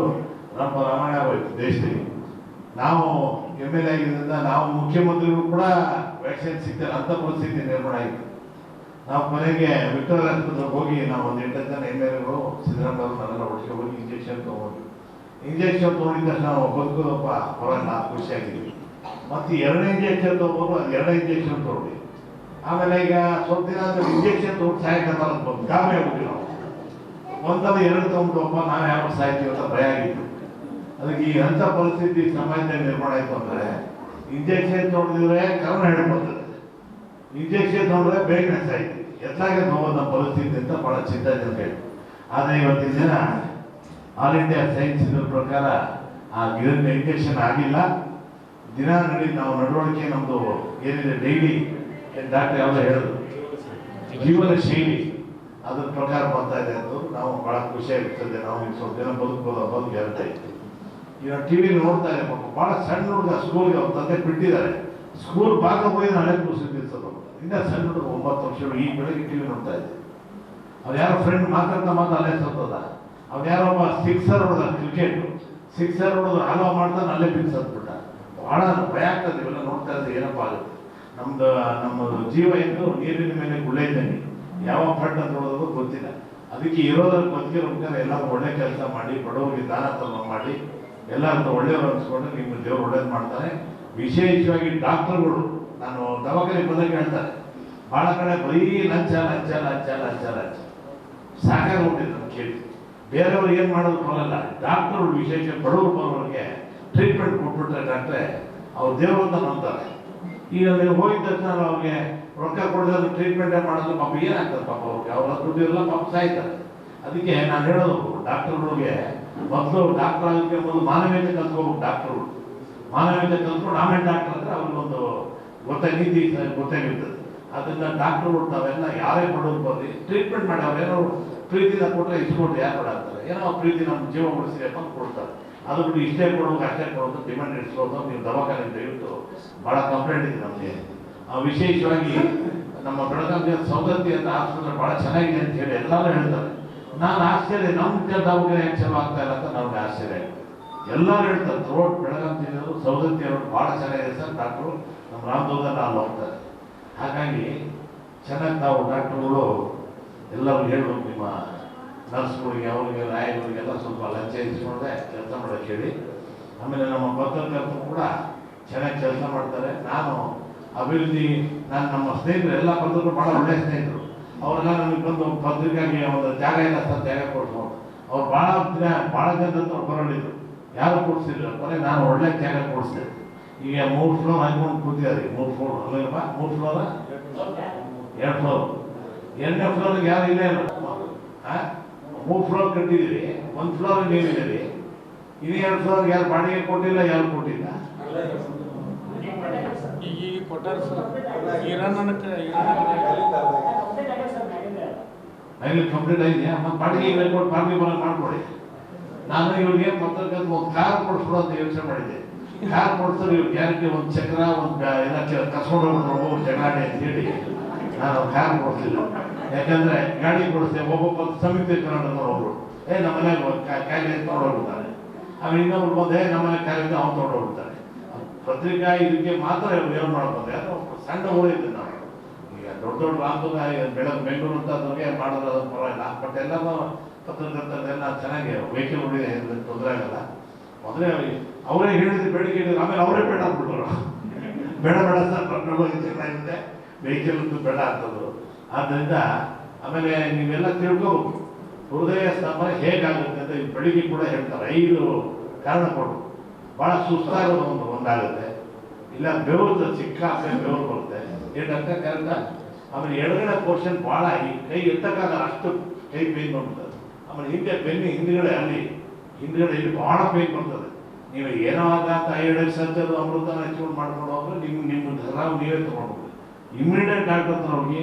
ನಮ್ಮ ರಾಮಾಯಣ ಆಗೋಯ್ತು ದೇಶದಲ್ಲಿ. ನಾವು ಎಂ ಎಲ್ ಎ ಆಗಿದ್ದರಿಂದ ನಾವು ಮುಖ್ಯಮಂತ್ರಿಗಳು ಕೂಡ ವ್ಯಾಕ್ಸಿನ್ ಸಿಗ್ತಾರೆ ಅಂತ ಪರಿಸ್ಥಿತಿ ನಿರ್ಮಾಣ ಆಯಿತು. ನಾವು ಮನೆಗೆ ವಿಕ್ಟೋರಿಯಾ ಆಸ್ಪತ್ರೆಗೆ ಹೋಗಿ ನಾವು ಒಂದು ಎಂಟು ಜನ ಎಂ ಎಲ್ ಎಗಳು ಹೋಗಿ ಇಂಜೆಕ್ಷನ್ ತೊಗೊಂಡ್ವಿ. ಇಂಜೆಕ್ಷನ್ ತೊಗೊಂಡಿದ್ದ ತಕ್ಷಣ ನಾವು ಬದುಕೋದಪ್ಪ, ಹೊರಗೆ ನಾವು ಖುಷಿಯಾಗಿದ್ದೀವಿ ಮತ್ತು ಎರಡನೇ ಇಂಜೆಕ್ಷನ್ ತೊಗೊಂಡು ಅದು ಎರಡನೇ ಇಂಜೆಕ್ಷನ್ ತೊಗೊಂಡು ಆಮೇಲೆ ಈಗ ಸ್ವಲ್ಪ ದಿನ ಅಂದರೆ ಇಂಜೆಕ್ಷನ್ ತೊಗೊಂಡು ಅಂತ ಬಂದು ಗಾಬರಿ ಆಗ್ಬಿಟ್ಟು ನಾವು. ಒಂದಲ್ಲ ಎರಡು ತೊಗೊಂಡಪ್ಪ ನಾವು ಯಾವ ಸಾಯ್ತೀವಿ ಅಂತ ಭಯ ಆಗಿತ್ತು. ಅದಕ್ಕೆ ಈ ಅಂಥ ಪರಿಸ್ಥಿತಿ ಸಮಾಜದಲ್ಲಿ ನಿರ್ಮಾಣ ಆಯಿತು ಅಂದ್ರೆ ಇಂಜೆಕ್ಷನ್ ತೊಗೊಂಡಿದ್ರೆ ಕರೋನಾ ಹಿಡ್ಕೊಳ್ತದೆ. ಇಂಜೆಕ್ಷನ್ ತೊಗೊಂಡ್ರೆ ಬೇಗನೆ ಸಾಯ್ತೀವಿ ಎತ್ತಾಗೆ ಹೋಗೋದು ನಮ್ಮ ಪರಿಸ್ಥಿತಿ ಅಂತ ಬಹಳ ಚಿಂತಾಜನಕ ಆದರೆ ಇವತ್ತಿನ ದಿನ ಆಲ್ ಇಂಡಿಯಾ ಸೈನ್ಸ್ ಪ್ರಕಾರ ಆ ಗಿಡದ ಇಂಜೆಕ್ಷನ್ ಆಗಿಲ್ಲ. ದಿನ ನಡಿ ನಾವು ನಡವಳಿಕೆ ನಮ್ಮದು ಏನಿದೆ ಡೈಲಿ ಡಾಕ್ಟರ್ ಯಾವ್ದು ಹೇಳಿದ್ರು. ಜೀವನ ಶೈಲಿ ಅದ್ರ ಪ್ರಕಾರ ಬರ್ತಾ ಇದೆ ಅಂತ ನಾವು ಬಹಳ ಖುಷಿಯಾಗಿರ್ತದೆ ನಾವು ಸ್ವಲ್ಪ ದಿನ ಬದುಕಬಹುದು ಬದುಕು ಹೇಳ್ತಾ ಇತ್ತು ಈಗ ಟಿವಿ ನೋಡ್ತಾ ಇದೆ ಪಾಪ. ಬಹಳ ಸಣ್ಣ ಹುಡುಗ ಸ್ಕೂಲ್ಗೆ ಅವ್ರ ತಂದೆ ಬಿಟ್ಟಿದ್ದಾರೆ. ಸ್ಕೂಲ್ ಭಾಗ ಹೋಗಿ ಹಳೆ ಕೂಸಿರ್ತಿರ್ತದೆ ಇನ್ನ ಸಣ್ಣ ಹುಡುಗ ಒಂಬತ್ತು ವರ್ಷಗಳು ಈ ಬೆಳಗ್ಗೆ ಟಿವಿ ನೋಡ್ತಾ ಇದ್ದೆ. ಅವ್ರು ಯಾರೋ ಫ್ರೆಂಡ್ ಮಾತಾಡ್ತಾ ಮಾತಾ ಅಲ್ಲೇ ಸತ್ತದ. ಅವ್ನು ಯಾರೋ ಒಬ್ಬ ಸಿಕ್ಸರ್ ಹೊಡೆದ ಕ್ರಿಕೆಟ್ ಸಿಕ್ಸರ್ ಹೊಡೆದು ಹಲೋ ಮಾಡ್ತಾನೆ ಅಲ್ಲೇ ಬಿಲ್ ಸತ್ಬಿಟ್ಟ. ಬಹಳ ಭಯ ಆಗ್ತದೆ, ಇವೆಲ್ಲ ನೋಡ್ತಾ ಇದ್ದೆ ಏನಪ್ಪ ಆಗುತ್ತೆ. ನಮ್ದು, ನಮ್ಮ ಜೀವ ಎಂದು ನೀರಿನ ಮೇಲೆ ಗುಳ್ಳೆ ಇದ್ದಂಗೆ. ಯಾವ ಫಂಡ್ ಅಂತ ನೋಡೋದು ಗೊತ್ತಿಲ್ಲ. ಅದಕ್ಕೆ ಇರೋದ್ರಲ್ಲಿ ಬದುಕಿರೋ ಎಲ್ಲ ಒಳ್ಳೆ ಕೆಲಸ ಮಾಡಿ, ಬಡವರಿಗೆ ದಾನ ತಮ್ಮ ಮಾಡಿ ಎಲ್ಲರನ್ನ ಒಳ್ಳೆಯವರು ಅನ್ಸ್ಕೊಂಡು ನಿಮ್ಮ ದೇವ್ರು ಒಳ್ಳೇದು ಮಾಡ್ತಾರೆ. ವಿಶೇಷವಾಗಿ ಡಾಕ್ಟರ್ಗಳು, ನಾನು ದವಾಖಾನೆ ಬಂದಾಗ ಹೇಳ್ತಾರೆ ಭಾಳ ಕಡೆ ಬರೀ ಲಂಚ ಲಂಚ ಲಂಚ ಲಂಚ ಲಂಚ. ಸಾಕಾಗ್ಬಿಟ್ಟಿದೆ ನಾನು ಕೇಳಿ ಬೇರೆಯವ್ರು ಏನು ಮಾಡೋದು ಬರಲ್ಲ ಡಾಕ್ಟರ್ಗಳು ವಿಶೇಷ ಬಡವರು ಬರೋರಿಗೆ ಟ್ರೀಟ್ಮೆಂಟ್ ಕೊಟ್ಬಿಟ್ರೆ ಡಾಕ್ಟ್ರೆ, ಅವ್ರು ದೇವರು ಅಂತ ನಂಬ್ತಾರೆ. ಈಗ ನೀವು ಹೋಗಿದ್ದ ತಕ್ಷಣ ಅವ್ರಿಗೆ ರೊಕ್ಕ ಕೊಡೋದು ಟ್ರೀಟ್ಮೆಂಟೇ ಮಾಡೋದು, ಪಾಪ ಏನಾಗ್ತದೆ ಪಾಪ ಅವ್ರಿಗೆ? ಅವ್ರ ದುಡ್ಡು ಎಲ್ಲ ಪಾಪ ಸಾಯ್ತಾರೆ. ಅದಕ್ಕೆ ನಾನು ಹೇಳೋದು, ಡಾಕ್ಟರ್ಗಳಿಗೆ ಮೊದಲು ಡಾಕ್ಟರ್ ಆಗಲಿಕ್ಕೆ ಒಂದು ಮಾನವೀಯತೆ ಕಲ್ತ್ಕೋಬೇಕು ಡಾಕ್ಟ್ರು ಮಾನವೀಯತೆ ಕಲ್ತ್ಕೊಂಡು ಆಮೇಲೆ ಡಾಕ್ಟರ್ ಅಂದ್ರೆ ಅವ್ರಿಗೊಂದು ಗೊತ್ತಾಗ ನೀತಿ ಗೊತ್ತಾಗಿರ್ತದೆ ಅದರಿಂದ ಡಾಕ್ಟರ್ ತಾವೆಲ್ಲ ಯಾರೇ ಬಡವ್ರು ಬರ್ರಿ ಟ್ರೀಟ್ಮೆಂಟ್ ಮಾಡಿ ಅವ್ರೇನೋ ಪ್ರೀತಿನ ಕೊಟ್ಟರೆ ಇಸ್ಕೊಂಡು ಯಾರು ಕೊಡಾಕ್ತಾರೆ? ಏನೋ ಪ್ರೀತಿ ನಮ್ಮ ಜೀವ ಉಳಿಸಿರಪ್ಪ ಅಂತ ಕೊಡ್ತಾರೆ. ಅದು ಬಿಟ್ಟು ಇಷ್ಟೇ ಕೊಡೋದು ಅಷ್ಟೇ ಕೊಡೋದು ಡಿಮ್ಯಾಂಡ್ ಇಡಿಸ್ಬೋದು ನೀವು ದವಾಖಾನೆ ದಯವಿಟ್ಟು ಭಾಳ ಕಂಪ್ಲೇಂಟ್ ಇದೆ ನಮಗೆ. ವಿಶೇಷವಾಗಿ ನಮ್ಮ ಬೆಳಗಾವಿಯ ಸೌದತ್ತಿ ಅಂತ ಆಸ್ಪತ್ರೆ ಭಾಳ ಚೆನ್ನಾಗಿದೆ ಅಂತ ಹೇಳಿ ಎಲ್ಲರೂ ಹೇಳ್ತಾರೆ. ನಾನು ಆಶ್ಚರ್ಯ ನಮ್ಮ ದವಾಖಾನೆ ಹೆಂಗೆ ಚಲೋ ಆಗ್ತಾ ಇಲ್ಲ ಅಂತ ನಮ್ಗೆ ಆಶ್ಚರ್ಯ ಎಲ್ಲರೂ ಹೇಳ್ತಾರೆ ರೋಡ್ ಬೆಳಗಾವಿ ಸೌದತ್ತಿ ಅವರು ಭಾಳ ಚೆನ್ನಾಗಿದೆ ಸರ್ ಡಾಕ್ಟ್ರು ನಮ್ಮ ರಾಮದೋದ ನಾವು ಹೋಗ್ತಾರೆ ಹಾಗಾಗಿ ಚೆನ್ನಾಗಿ ನಾವು ಡಾಕ್ಟ್ರುಗಳು ಎಲ್ಲರೂ ಹೇಳ್ಬೇಕು, ನಿಮ್ಮ ನರ್ಸ್ಗಳಿಗೆ, ಅವರಿಗೆ ರಾಯಗಳಿಗೆಲ್ಲ ಸ್ವಲ್ಪ ಲಂಚ ಇಸ್ಕೊಂಡ್ರೆ ಕೆಲಸ ಮಾಡೋಕ್ಕೆ ಹೇಳಿ. ಆಮೇಲೆ ನಮ್ಮ ಪತ್ರಕರ್ತರು ಕೂಡ ಚೆನ್ನಾಗಿ ಕೆಲಸ ಮಾಡ್ತಾರೆ. ನಾನು ಅಭಿವೃದ್ಧಿ, ನಾನು ನಮ್ಮ ಸ್ನೇಹಿತರು, ಎಲ್ಲ ಪತ್ರಕರ್ತರು ಭಾಳ ಒಳ್ಳೆಯ ಸ್ನೇಹಿತರು. ಅವ್ರೆಲ್ಲ ನಮಗೆ ಬಂದು ಪತ್ರಿಕೆಗೆ ಒಂದು ಜಾಗ ಇಲ್ಲ ಸರ್ ಜಾಗ ಕೊಡ್ಸೋ ಅವ್ರು ಭಾಳ ದಿನ, ಭಾಳ ಜನದ ಹತ್ರ ಬರೋಳಿದ್ರು ಯಾರು ಕೊಡ್ಸಿಲ್ಲ ಕೊನೆ ನಾನು ಒಳ್ಳೆ ಜಾಗ ಕೊಡಿಸಿದೆ ಈಗ ಮೂರು ಫ್ಲೋರ್ ಹಾಕೊಂಡು ಕೂತಿದ್ದಾರೆ. ಮೂರು ಫ್ಲೋರ್ ಅಲ್ಲಪ್ಪ ಮೂರು ಫ್ಲೋರ್ ಎರಡು ಫ್ಲೋರ್ ಎರಡನೇ ಫ್ಲೋರ್ಗೆ ಯಾರು ಇಲ್ಲ ಇಲ್ಲ? ಮೂರು ಫ್ಲೋರ್ ಕಟ್ಟಿದ್ದೀರಿ. ಒಂದು ಫ್ಲೋರ್ ನೀವಿದ್ದೀರಿ. ಇನ್ನು ಎರಡು ಫ್ಲೋರ್ ಯಾರು ಬಾಡಿಗೆ ಕೊಟ್ಟಿಲ್ಲ, ಯಾರು ಕೊಟ್ಟಿಲ್ಲ? ಕೊಟ್ಟಾರ ಸರ್. ಅಲ್ಲಿ ಕಂಪ್ಲೀಟ್ ಆಗಿದೆ ಮತ್ತೆ ಬಾಡಿಗೆ ಕೊಟ್ಟು ಬಾಡಿಗೆ ಬರೋ ಮಾಡ್ಕೊಡಿ. ನಾನು ಇವ್ರಿಗೆ ಪತ್ರಕ್ಕೆ ಒಂದು ಕಾರ್ ಕೊಡಿಸ್ಬಿಡು ಅಂತ ಯೋಚನೆ ಮಾಡಿದ್ದೆ. ಕಾರ್ ಕೊಡ್ತಾರೆ ಇವ್ರು ಗ್ಯಾರಂಟಿ ಒಂದು ಚಕ್ರ, ಒಂದು ಎಲ್ಲ ಕಸ್ಕೊಂಡು ಹೋಗ್ಬಿಟ್ರು ಜಗಾಡಿ ಅಂತ ಹೇಳಿ. ನಾನು ಕಾರ್ ಕೊಡ್ತಿಲ್ಲ ಯಾಕಂದ್ರೆ ಗಾಡಿ ಕೊಡಿಸಿದೆ, ಒಬ್ಬೊಬ್ಬ ಸಮಿತಿ ಕನ್ನಡದವ್ರು ಏ, ನಮ್ಮ ಮನೆಗೆ ಕಾಯಿಲೆ ತೊಗೊಂಡು ಹೋಗ್ಬಿಡ್ತಾರೆ ಆಮೇಲೆ ಇನ್ನೊಬ್ರು ಬಂದೆ ನಮ್ಮ ಮನೆ ಕಾಯಿಲೆ ಅವ್ನು ತೊಗೊಂಡು ಹೋಗ್ಬಿಡ್ತಾರೆ ಪತ್ರಿಕಾ ಇದಕ್ಕೆ ಮಾತ್ರ ಏನು ಮಾಡ್ಬೋದು ಯಾಕಂದ್ರೆ ಸಣ್ಣ ಊರಿದ್ದೆ ನಾವು. ದೊಡ್ಡ ದೊಡ್ಡ ರಾಮದುರ್ಗ ಬೆಳಗ್ಗೆ ಬೆಂಗಳೂರು ಅಂತ ಅದಕ್ಕೆ ಮಾಡೋದು ಅದು ಪರವಾಗಿಲ್ಲ. ಬಟ್ ಎಲ್ಲನೂ ಪತ್ರಕರ್ತರೆಲ್ಲ ಚೆನ್ನಾಗಿ ವೆಹಿಕಲ್ ತೊಂದರೆ ಆಗಲ್ಲ. ಮೊದಲೇ ಅವರೇ ಹೇಳಿದ್ರು ಬೇಡಿಕೆ ಹೇಳಿದ್ರು ಆಮೇಲೆ ಅವರೇ ಬೇಡ ಅಂದ್ಬಿಟ್ರು. ಬೇಡ ಬೇಡ ಸರ್ ಕರ್ಕೊಂಡು ಚೆನ್ನಾಗಿದೆ ವೆಹಿಕಲ್ ಬೇಡ ಅಂತಂದ್ರು. ಆದ್ದರಿಂದ ಆಮೇಲೆ ನೀವೆಲ್ಲ ತಿಳ್ಕೋಬೇಕು. ಹೃದಯ ಸ್ತಂಭ ಹೇಗಾಗುತ್ತೆ ಅಂತ ಬೆಳಿಗ್ಗೆ ಕೂಡ ಹೇಳ್ತಾರೆ. ಐದು ಕಾರಣ ಕೊಡು. ಭಾಳ ಸುಸ್ತಾಗೋದು ಒಂದು ಒಂದಾಗುತ್ತೆ. ಇಲ್ಲ ಬೆವರು ಸಿಕ್ಕಾಪಟ್ಟೆ ಬೆವರು ಬರುತ್ತೆ. ಏನಂತ ಕರೆಕ್ಟ? ಆಮೇಲೆ ಎಡಗಡೆ ಪೋರ್ಷನ್ ಭಾಳ ಈ ಕೈ ಎತ್ತಕ್ಕಾಗ ಅಷ್ಟು ಕೈ ಪೇನ್ ಬರ್ತದೆ ಆಮೇಲೆ ಹಿಂದೆ ಬೆನ್ನಿ ಹಿಂದ್ಗಡೆ ಅಲ್ಲಿ, ಹಿಂದ್ಗಡೆ ಇಲ್ಲಿ ಭಾಳ ಪೇನ್ ಬರ್ತದೆ ನೀವು ಏನೋ ಆಗ ಐದು ಅಮೃತ ಅಮೃತನ ಹಚ್ಕೊಂಡು ಮಾಡ್ಕೊಂಡು ಹೋದ್ರೆ ನಿಮ್ಗೆ ನಿಮ್ಮ ಧರಾವ್ ನೀವೇ ತಗೊಂಡು ಇಮ್ಮಿಡಿಯೇಟ್ ಡಾಕ್ಟರ್ ಹತ್ರ ಹೋಗಿ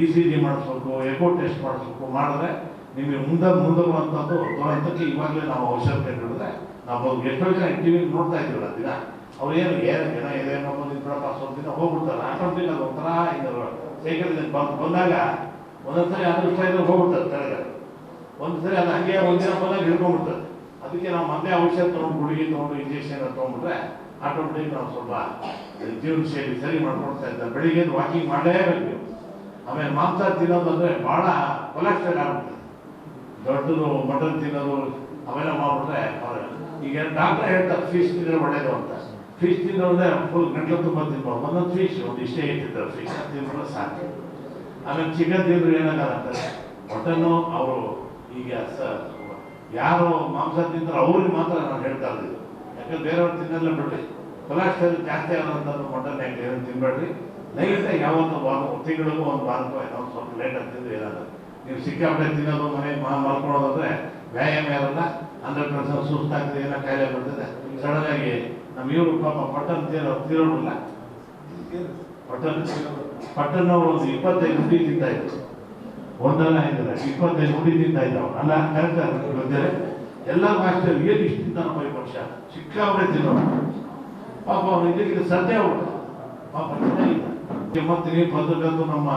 ಇ ಸಿ ಜಿ ಮಾಡಿಸ್ಬೇಕು ಎಕೋ ಟೆಸ್ಟ್ ಮಾಡಿಸ್ಬೇಕು, ಮಾಡಿದ್ರೆ ನಿಮಗೆ ಮುಂದೆ ಮುಂದೆ ಬರುವಂಥದ್ದು ಇವಾಗಲೇ ನಾವು ಅವಶ್ಯಕತೆ ಹೇಳಿದ್ರೆ ನಾವು ಎಷ್ಟೋ ಜನ ಟಿ ವಿ ನೋಡ್ತಾ ಇದ್ದೀವಲ್ಲ ದಿನ. ಅವ್ರು ಏನು ಏನು ಜನ ಇದೇನೋ ಬಂದಿದ್ರಪ್ಪ ಸ್ವಲ್ಪ ದಿನ ಹೋಗ್ಬಿಡ್ತಾರೆ. ಆಟೋಮೆಟಿಕ್ ಅದು ಒಂಥರ ಸೈಕಲ್ ಬಂದು ಬಂದಾಗ ಒಂದೊಂದ್ಸರಿ ಅದೃಷ್ಟ ಇದ್ರೆ ಹೋಗ್ಬಿಡ್ತಾರೆ ತೆಳಗೆ ಒಂದ್ಸರಿ ಅದು ಹಂಗೆ ಒಂದಿನ ಬಂದಾಗ ಹಿಡ್ಕೊಂಡ್ಬಿಡ್ತದೆ ಅದಕ್ಕೆ ನಾವು ಮೊದಲೇ ಔಷಧ ತೊಗೊಂಡು ಗುಳಿಗೆ ತೊಗೊಂಡು ಇಂಜೆಕ್ಷನ್ ತೊಗೊಂಡ್ಬಿಟ್ರೆ ಆಟೋಮೆಟಿಕ್ ನಾವು ಸ್ವಲ್ಪ ಜೀವನ ಶೈಲಿ ಸರಿ ಮಾಡ್ಕೊಡ್ತಾ ಇದ್ದಾರೆ ಬೆಳಿಗ್ಗೆ ವಾಕಿಂಗ್ ಮಾಡಲೇಬೇಕು ಬೇಕು ಆಮೇಲೆ ಮಾಂಸ ತಿನ್ನೋದು ಭಾಳ ಬಹಳ ಕೊಲೆಸ್ಟ್ರಾಲ್ ಆಗ್ಬಿಡ್ತದೆ. ದೊಡ್ಡದು ಮಟನ್ ತಿನ್ನೋದು ಅವೆಲ್ಲ ಮಾಡ್ಬಿಟ್ರೆ ಈಗ ಡಾಕ್ಟರ್ ಹೇಳ್ತಾರೆ ಫಿಶ್ ತಿಂದ್ರೆ ಒಳ್ಳೇದು ಅಂತ. ಫಿಶ್ ತಿನ್ನೋದೇ ಫುಲ್ ಗಂಟ್ಲು ತುಂಬ ತಿನ್ಬೋದು ಒಂದೊಂದು ಫಿಶ್ ಒಂದು ಇಷ್ಟೇ ಇಟ್ಟಿರ್ತಾರೆ ಫಿಶ್ ತಿಂದ್ರೆ ಸಾಕು ಆಮೇಲೆ ಚಿಕನ್ ತಿಂದ್ರೆ ಅಂತ ಮಟನ್ನು ಅವರು ಈಗ ಯಾರು ಮಾಂಸ ತಿಂದ್ರೆ ಅವ್ರಿಗೆ ಮಾತ್ರ ನಾನು ಹೇಳ್ತಾ ಇದ್ದೀವಿ ಯಾಕಂದ್ರೆ ಬೇರೆಯವ್ರು ತಿನ್ನಲ್ಲ ಬಿಡ್ರಿ ಕೊಲೆಸ್ಟ್ರಾಲ್ ಜಾಸ್ತಿ ಆಗೋಂಥದ್ದು ಮಟನ್ ಯಾಕೆ ಏನು ತಿನ್ಬೇಡ್ರಿ ಲೈಟಾಗಿ ಯಾವತ್ತು ವಾರ ತಿಂಗಳಿಗೂ ಒಂದು ವಾರಕ್ಕೂ ಏನೋ ಸ್ವಲ್ಪ ಲೇಟಾಗಿ ತಿಂದ್ರೆ ಏನಾದ್ರು ನೀವು ಸಿಕ್ಕಾಪಟ್ಟೆ ತಿನ್ನೋದು ಮನೆ ಮಲ್ಕೊಳ್ಳೋದಂದ್ರೆ ವ್ಯಾಯಾಮ ಇರಲ್ಲ ಹಂಡ್ರೆಡ್ ಪರ್ಸೆಂಟ್ ಸುಸ್ತಾಗ್ತದೆ ಏನೋ ಕಾಯಿಲೆ ಬರ್ತದೆ ಸಡನ್ ಆಗಿ ನಮ್ಮ ಇವರು ಪಾಪ ಪಟ್ಟನ್ ತೀರೋ ತೀರೋಲ್ಲ ಪಟ್ಟನ್ ಅವರು ಒಂದು ಇಪ್ಪತ್ತೈದು ಹುಡಿ ತಿಂತ ಇದ್ರು. ಒಂದಲ್ಲ ಇದ್ರೆ ಇಪ್ಪತ್ತೈದು ಹುಡಿ ತಿಂತ ಇದ್ದಾವ ಅಲ್ಲ, ಕರೆಕ್ಟ್ ಎಲ್ಲ ಮಾಸ್ಟರ್ ಏನು ಇಷ್ಟು ತಿಂತಾನಪ್ಪ ಈ ವರ್ಷ? ಸಿಕ್ಕಾಪಟ್ಟೆ ತಿನ್ನೋ ಪಾಪ ಅವ್ರು ಇದಕ್ಕೆ ಸದ್ಯ ಅವರು. ಪಾಪ ಚೆನ್ನಾಗಿಲ್ಲ. ಮತ್ತೆ ನೀವು ಬಂದಕ್ಕಂತೂ ನಮ್ಮ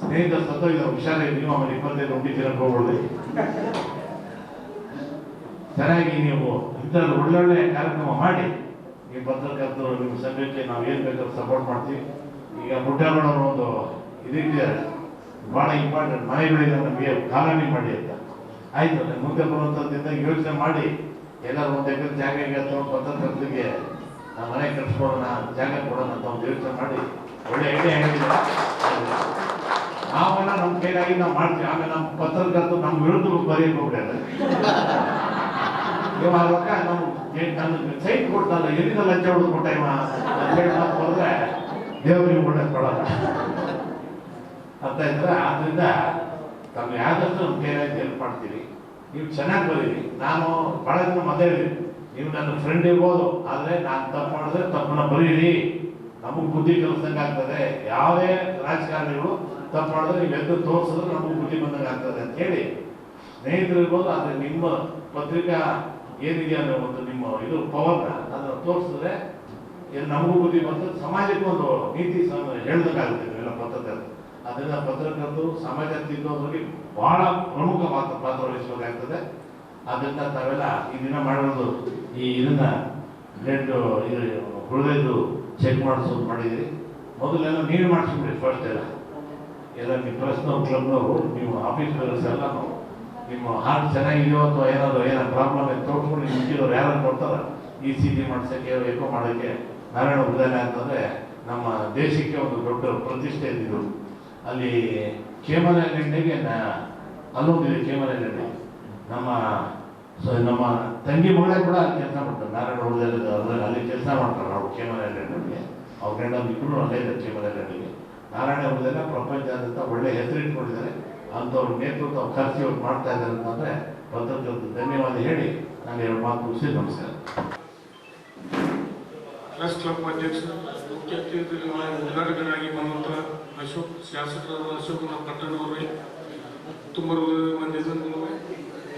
ಸ್ನೇಹಿತ ಸತ್ತೋಗಿದ್ದಾರೆ ಹುಷಾರೇ ನೀವು ಆಮೇಲೆ ಇಪ್ಪತ್ತೈದು ಹುಡಿ ತಿನ್ನಕ್ಕೆ ಹೋಗ್ಬಿಡ್ರಿ. ಚೆನ್ನಾಗಿ ನೀವು ಇಂಥದ್ದು ಒಳ್ಳೊಳ್ಳೆ ಕಾರ್ಯಕ್ರಮ ಮಾಡಿ. ಈ ಪತ್ರಕರ್ತರು ನಿಮ್ಮ ಸಂಘಕ್ಕೆ ನಾವು ಏನು ಬೇಕಾದ್ರೂ ಸಪೋರ್ಟ್ ಮಾಡ್ತೀವಿ. ಈಗ ಮುಟ್ಟೇಗೌಡವರು ಒಂದು ಇದಿಟ್ಟಿದ್ದಾರೆ. ಭಾಳ ಇಂಪಾರ್ಟೆಂಟ್ ಮನೆಗಳಿಂದ ನಮಗೆ ಕಾಲನಿ ಮಾಡಿ ಅಂತ. ಆಯ್ತು ಮುಂದೆ ಬರುವಂಥದ್ದಿಂದ ಯೋಚನೆ ಮಾಡಿ. ಎಲ್ಲರೂ ಒಂದು ಎಕರೆ ಜಾಗ ಅಥವಾ ಪತ್ರಕರ್ತರಿಗೆ ನಾವು ಮನೆ ಕಟ್ಸ್ಕೊಡೋಣ ಜಾಗ ಕೊಡೋಣ ಅಂತ ಒಂದು ಯೋಚನೆ ಮಾಡಿ. ಒಳ್ಳೆ ಐಡಿಯಾ ಹೇಳಿದ್ರು ನಾವೆಲ್ಲ ನಮ್ಮ ಕೈಲಾಗಿ ನಾವು ಮಾಡ್ತೀವಿ. ಆಮೇಲೆ ನಮ್ಮ ಪತ್ರಕರ್ತರು ನಮ್ಮ ವಿರುದ್ಧ ಬರೀ ಹೋಗ್ಬಿಡ್ತಾರೆ ಇವ ರೊಕ್ಕ ನಾವು ಸೈಟ್ ಕೊಡ್ತಲ್ಲ ಎಲ್ಲಿಂದ ಲಂಚ ಹೊಡೆದು ಕೊಟ್ಟ ಇವ ಅಂತ ದೇವರಿಗೆ ಒಳ್ಳೆ ಕೊಡಲ್ಲ ಅಂತ ಇದ್ರೆ ಆದ್ರಿಂದ ತಮ್ಮ ಯಾವ್ದಷ್ಟು ನಮ್ಮ ಹೆಲ್ಪ್ ಮಾಡ್ತೀವಿ ನೀವು ಚೆನ್ನಾಗಿ ಬರೀರಿ ನಾನು ಬಹಳ ಜನ ಮಾತಾಡಿರಿ ನೀವು ನನ್ನ ಫ್ರೆಂಡ್ ಇರ್ಬೋದು ಆದರೆ ನಾನು ತಪ್ಪು ಮಾಡಿದ್ರೆ ತಪ್ಪನ್ನ ಬರೀರಿ ನಮಗೆ ಬುದ್ಧಿ ಕಲಿಸ್ದಂಗೆ ಆಗ್ತದೆ ಯಾವುದೇ ರಾಜಕಾರಣಿಗಳು ತಪ್ಪು ಮಾಡಿದ್ರೆ ನೀವು ಎದ್ದು ತೋರಿಸಿದ್ರೆ ನಮಗೆ ಬುದ್ಧಿ ಬಂದಂಗೆ ಆಗ್ತದೆ ಅಂತ ಹೇಳಿ ಸ್ನೇಹಿತರು ಇರ್ಬೋದು ಆದರೆ ನಿಮ್ಮ ಪತ್ರಿಕಾ ಏನಿದೆ ಅನ್ನೋ ಒಂದು ನಿಮ್ಮ ಇದು ಪವರ್ ಅದನ್ನು ತೋರಿಸಿದ್ರೆ ನಮಗೂ ಬುದ್ಧಿ ಬರ್ತದೆ ಸಮಾಜಕ್ಕೂ ಒಂದು ನೀತಿ ಹೇಳ್ದಂಗಾಗುತ್ತೆ ನೀವೆಲ್ಲ ಪತ್ರಕರ್ತರು ಅದರಿಂದ ಪತ್ರಕರ್ತರು, ಸಮಾಜ ತಿನ್ನೋದ್ರಲ್ಲಿ ಬಹಳ ಪ್ರಮುಖ ಪಾತ್ರ ಪಾತ್ರ ವಹಿಸಬೇಕಾಗ್ತದೆ. ಅದರಿಂದ ತಾವೆಲ್ಲ ಈ ದಿನ ಮಾಡಿರೋದು, ಈ ಇದನ್ನ ಬ್ಲಡ್ ಹುಳಿದು ಚೆಕ್ ಮಾಡಿಸೋದು ಮಾಡಿದಿರಿ ಮೊದಲೆಲ್ಲ ನೀವು ಮಾಡಿಸ್ಬಿಡಿ ಫಸ್ಟ್ ಎಲ್ಲ. ಎಲ್ಲ ನಿಮ್ಮ ಪ್ರೆಸ್ನವ್ರು ಕ್ಲಬ್ನವರು ನೀವು ಆಫೀಸ್ ಬೇರಸ್ ಎಲ್ಲ ನಿಮ್ಮ ಹಾರ್ಟ್ ಚೆನ್ನಾಗಿದೆಯೋ ಅಥವಾ ಏನಾದ್ರು ಏನೋ ಪ್ರಾಬ್ಲಮ್ ಇದೆ ತೋರಿಸ್ಕೊಂಡು ನಿಂತಿರೋರು ಯಾರು ಕೊಡ್ತಾರೆ? ಇ ಸಿ ಜಿ ಮಾಡ್ಸೋಕ್ಕೆ ಎಕೋ ಮಾಡೋಕ್ಕೆ ನಾರಾಯಣ ಉದಾಹರಣೆ ಅಂತಂದರೆ ನಮ್ಮ ದೇಶಕ್ಕೆ ಒಂದು ದೊಡ್ಡ ಪ್ರತಿಷ್ಠೆ ಇದ್ದಿದ್ದು. ಅಲ್ಲಿ ಕೇಮಲ್ ಐಲ್ಯಾಂಡಿಗೆ ಅಲ್ಲೊಂದಿದೆ ಕೇಮಲ್ ಐಲ್ಯಾಂಡ್ ನಮ್ಮ ನಮ್ಮ ತಂಗಿ ಮಗಳೇ ಕೂಡ ಅಲ್ಲಿ ಕೆಲಸ ಮಾಡ್ತಾರೆ ನಾರಾಯಣ ಹೃದಯ ಅಲ್ಲಿ ಕೆಲಸ ಮಾಡ್ತಾರೆ ನಾವು ಕೇಮಲ್ ಐಲ್ಯಾಂಡ್ಗೆ ಅವ್ರ ಗಂಡ ಇಬ್ಬರು ಅಲ್ಲೇ ಇದ್ದಾರೆ ಐಲ್ಯಾಂಡಿಗೆ ನಾರಾಯಣ ಹೃದಯನ ಪ್ರಪಂಚದಾದ್ಯಂತ ಒಳ್ಳೆ ಹೆಸರು ಇಟ್ಕೊಂಡಿದ್ದಾರೆ. ಅಂಥವ್ರ ನೇತೃತ್ವ ಖರ್ಚು ಇವ್ರು ಮಾಡ್ತಾ ಇದ್ದಾರೆ ಅಂತಂದ್ರೆ ಪತ್ರಕರ್ತರು ಧನ್ಯವಾದ ಹೇಳಿ ನಾನು ಎರಡು ಮಾತು ಮುಗಿಸಿ ನಮಸ್ಕಾರ. ಪ್ರೆಸ್ ಕ್ಲಬ್ ಅಧ್ಯಕ್ಷ, ಮುಖ್ಯ ಉದ್ಘಾಟಕರಾಗಿ ಬಂದಂಥ ಅಶೋಕ್, ಶಾಸಕರಾದ ಅಶೋಕನಾಥ್ ಪಟ್ಟಣ ಅವರಿಗೆ ತುಂಬ ಬಂದಿದ್ದರು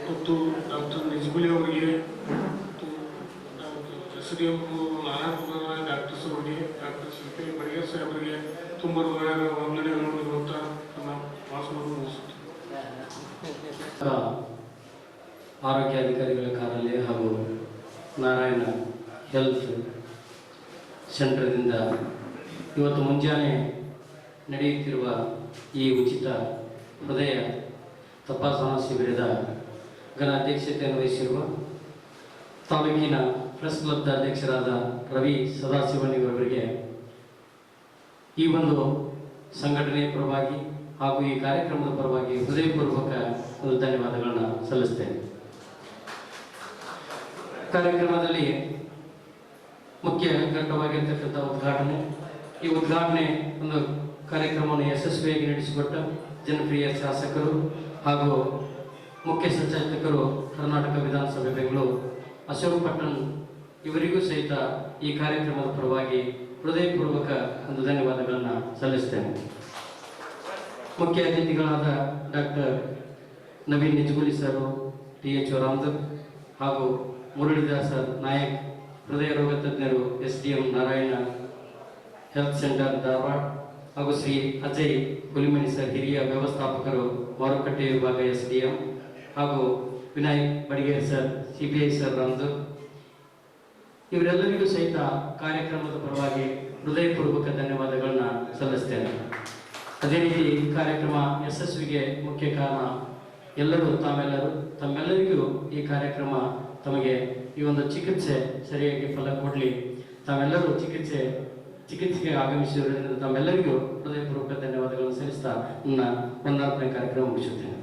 ಮತ್ತು ಡಾಕ್ಟರ್ ನಿಜ್ಬುಲಿ ಅವರಿಗೆ ಎಂ ನಾರಾಯಣ ಡಾಕ್ಟರ್ ಅವರಿಗೆ ಡಾಕ್ಟರ್ ಶಿಲ್ಪಿ ಬಡಿಗೇರ್ ಸಾಹೇಬರಿಗೆ ತುಂಬ ಹೃದಯದ ವಂದನೆಗಳನ್ನು ಮುಗಿಸುತ್ತೇನೆ ಆರೋಗ್ಯ ಅಧಿಕಾರಿಗಳ ಕಾರ್ಯಾಲಯ ಹಾಗೂ ನಾರಾಯಣ ಹೆಲ್ತ್ ಸೆಂಟರ್ದಿಂದ ಇವತ್ತು ಮುಂಜಾನೆ ನಡೆಯುತ್ತಿರುವ ಈ ಉಚಿತ ಹೃದಯ ತಪಾಸಣಾ ಶಿಬಿರದ ಘನ ಅಧ್ಯಕ್ಷತೆಯನ್ನು ವಹಿಸಿರುವ ತಾಲೂಕಿನ ಪ್ರೆಸ್ ಕ್ಲಬ್ದ ಅಧ್ಯಕ್ಷರಾದ ರವಿ ಸದಾಶಿವನಿವರವರಿಗೆ ಈ ಒಂದು ಸಂಘಟನೆಯ ಪರವಾಗಿ ಹಾಗೂ ಈ ಕಾರ್ಯಕ್ರಮದ ಪರವಾಗಿ ಹೃದಯಪೂರ್ವಕ ಒಂದು ಧನ್ಯವಾದಗಳನ್ನು ಸಲ್ಲಿಸ್ತೇನೆ. ಕಾರ್ಯಕ್ರಮದಲ್ಲಿ ಮುಖ್ಯ ಘಟ್ಟವಾಗಿರ್ತಕ್ಕಂಥ ಉದ್ಘಾಟನೆ. ಈ ಉದ್ಘಾಟನೆ ಒಂದು ಕಾರ್ಯಕ್ರಮವನ್ನು ಯಶಸ್ವಿಯಾಗಿ ನಡೆಸಿಕೊಟ್ಟ ಜನಪ್ರಿಯ ಶಾಸಕರು ಹಾಗೂ ಮುಖ್ಯ ಸಂಚಾಲಕರು ಕರ್ನಾಟಕ ವಿಧಾನಸಭೆ ಬೆಂಗಳೂರು ಅಶೋಕ್ ಪಟ್ಟಣ್ ಇವರಿಗೂ ಸಹಿತ ಈ ಕಾರ್ಯಕ್ರಮದ ಪರವಾಗಿ ಹೃದಯಪೂರ್ವಕ ಒಂದು ಧನ್ಯವಾದಗಳನ್ನು ಸಲ್ಲಿಸ್ತೇನೆ. ಮುಖ್ಯ ಅತಿಥಿಗಳಾದ doctor Naveen Nijaguli sir, T H Ramdurg ಹಾಗೂ ಮುರಳೀದಾಸ್ ನಾಯಕ್, ಹೃದಯ ರೋಗ ತಜ್ಞರು S D M Narayana, health centre Dharwad ಹಾಗೂ ಶ್ರೀ ಅಜಯ್ ಹುಲಿಮನಿ ಸರ್, ಹಿರಿಯ ವ್ಯವಸ್ಥಾಪಕರು ಮಾರುಕಟ್ಟೆ ವಿಭಾಗ ಎಸ್ ಡಿ ಎಂ, ಹಾಗೂ Vinayak Badiger sir, C B I sir Ramdurg ಇವರೆಲ್ಲರಿಗೂ ಸಹಿತ ಕಾರ್ಯಕ್ರಮದ ಪರವಾಗಿ ಹೃದಯಪೂರ್ವಕ ಧನ್ಯವಾದಗಳನ್ನ ಸಲ್ಲಿಸ್ತೇನೆ. ಅದೇ ರೀತಿ ಈ ಕಾರ್ಯಕ್ರಮ ಯಶಸ್ವಿಗೆ ಮುಖ್ಯ ಕಾರಣ ಎಲ್ಲರೂ ತಾವೆಲ್ಲರೂ, ತಮ್ಮೆಲ್ಲರಿಗೂ ಈ ಕಾರ್ಯಕ್ರಮ ತಮಗೆ ಈ ಒಂದು ಚಿಕಿತ್ಸೆ ಸರಿಯಾಗಿ ಫಲ ಕೊಡಲಿ. ತಾವೆಲ್ಲರೂ ಚಿಕಿತ್ಸೆ, ಚಿಕಿತ್ಸೆಗೆ ಆಗಮಿಸಿರುವುದರಿಂದ ತಮ್ಮೆಲ್ಲರಿಗೂ ಹೃದಯಪೂರ್ವಕ ಧನ್ಯವಾದಗಳನ್ನು ಸಲ್ಲಿಸ್ತಾ ನನ್ನ ಒಂದಾತ್ಮಕ ಕಾರ್ಯಕ್ರಮ ಮುಗಿಸುತ್ತೇನೆ.